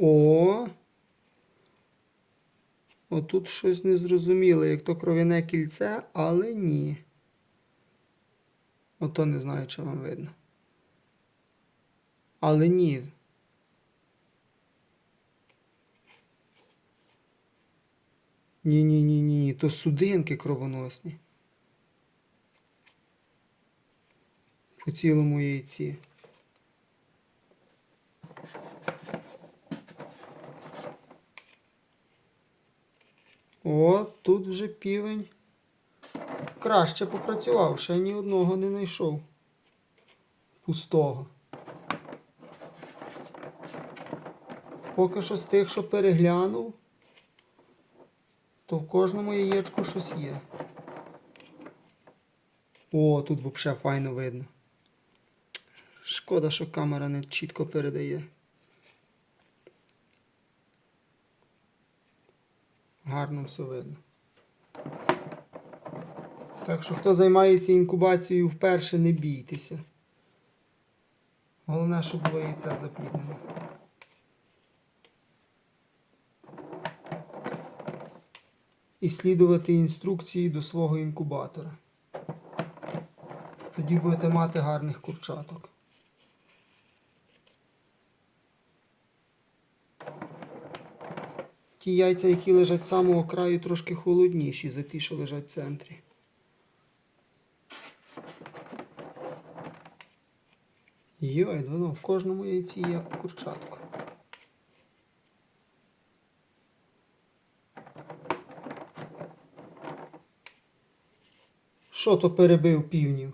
О. Отут щось незрозуміле, як то кров'яне кільце, але ні. Ото не знаю, чи вам видно. Але ні. Ні, ні, ні, ні, ні. То судинки кровоносні. По цілому яйці. О, тут вже півень. Краще попрацював, ще ні одного не знайшов. Пустого. Поки що з тих, що переглянув, то в кожному яєчку щось є. О, тут взагалі файно видно. Шкода, що камера не чітко передає. Гарно все видно. Так що, хто займається інкубацією вперше, не бійтеся. Головне, щоб було яйце запліднене. І слідувати інструкції до свого інкубатора. Тоді будете мати гарних курчаток. Ті яйця, які лежать з самого краю, трошки холодніші за ті, що лежать в центрі. Йой, воно в кожному яйці є курчатко. Що то перебив півнів?